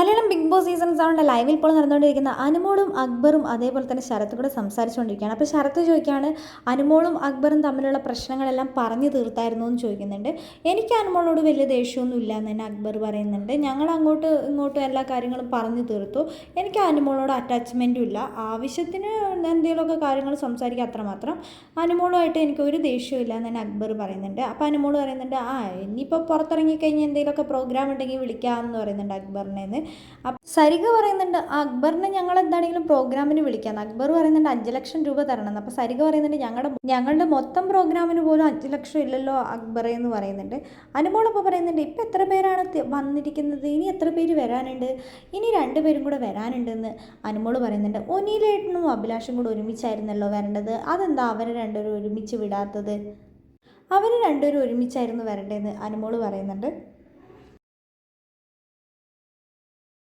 Malayalam Bigg Boss season സെവന്റെ ലൈവിൽ ഇപ്പോൾ നടന്നുകൊണ്ടിരിക്കുന്ന അനുമോളും അക്ബറും അതേപോലെ തന്നെ ശരത്തും കൂടെ സംസാരിച്ചുകൊണ്ടിരിക്കുകയാണ്. അപ്പോൾ ശരത്ത് ചോദിക്കുകയാണ് അനുമോളും അക്ബറും തമ്മിലുള്ള പ്രശ്നങ്ങളെല്ലാം പറഞ്ഞു തീർത്തായിരുന്നു എന്ന് ചോദിക്കുന്നുണ്ട്. എനിക്ക് അനുമോളോട് വലിയ ദേഷ്യമൊന്നും ഇല്ല എന്ന് തന്നെ അക്ബർ പറയുന്നുണ്ട്. ഞങ്ങൾ അങ്ങോട്ട് ഇങ്ങോട്ടും എല്ലാ കാര്യങ്ങളും പറഞ്ഞു തീർത്തു. എനിക്ക് അനുമോളോട് അറ്റാച്ച്മെന്റും ഇല്ല. ആവശ്യത്തിന് എന്തെങ്കിലുമൊക്കെ കാര്യങ്ങൾ സംസാരിക്കുക അത്രമാത്രം അനുമോളുമായിട്ട് എനിക്ക് ഒരു ദേഷ്യവും ഇല്ല എന്ന് തന്നെ അക്ബർ പറയുന്നുണ്ട്. അപ്പോൾ അനുമോൾ പറയുന്നുണ്ട് ആ ഇനിയിപ്പോൾ പുറത്തിറങ്ങിക്കഴിഞ്ഞാൽ എന്തെങ്കിലുമൊക്കെ പ്രോഗ്രാം ഉണ്ടെങ്കിൽ വിളിക്കാമെന്ന് പറയുന്നുണ്ട് അക്ബറിനെ സരിക പറയുന്നുണ്ട് അക്ബറിനെ ഞങ്ങൾ എന്താണെങ്കിലും പ്രോഗ്രാമിന് വിളിക്കാം. അക്ബർ പറയുന്നുണ്ട് അഞ്ച് ലക്ഷം രൂപ തരണം. അപ്പോൾ സരിക പറയുന്നുണ്ട് ഞങ്ങളുടെ ഞങ്ങളുടെ മൊത്തം പ്രോഗ്രാമിന് പോലും അഞ്ച് ലക്ഷം ഇല്ലല്ലോ അക്ബർ എന്ന് പറയുന്നുണ്ട്. അനുമോൾ ഇപ്പൊ പറയുന്നുണ്ട് ഇപ്പം എത്ര പേരാണ് വന്നിരിക്കുന്നത്? ഇനി എത്ര പേര് വരാനുണ്ട്? ഇനി രണ്ട് പേരും കൂടെ വരാനുണ്ടെന്ന്. അനുമോൾ പറയുന്നുണ്ട് ഒനീലേട്ടനും അഭിലാഷും കൂടെ ഒരുമിച്ചായിരുന്നല്ലോ വരേണ്ടത്? അതെന്താ അവരെ രണ്ടുപേരും ഒരുമിച്ച് വിടാത്തത്? അവർ രണ്ടുപേരും ഒരുമിച്ചായിരുന്നു വരേണ്ടതെന്ന് അനുമോൾ പറയുന്നുണ്ട്.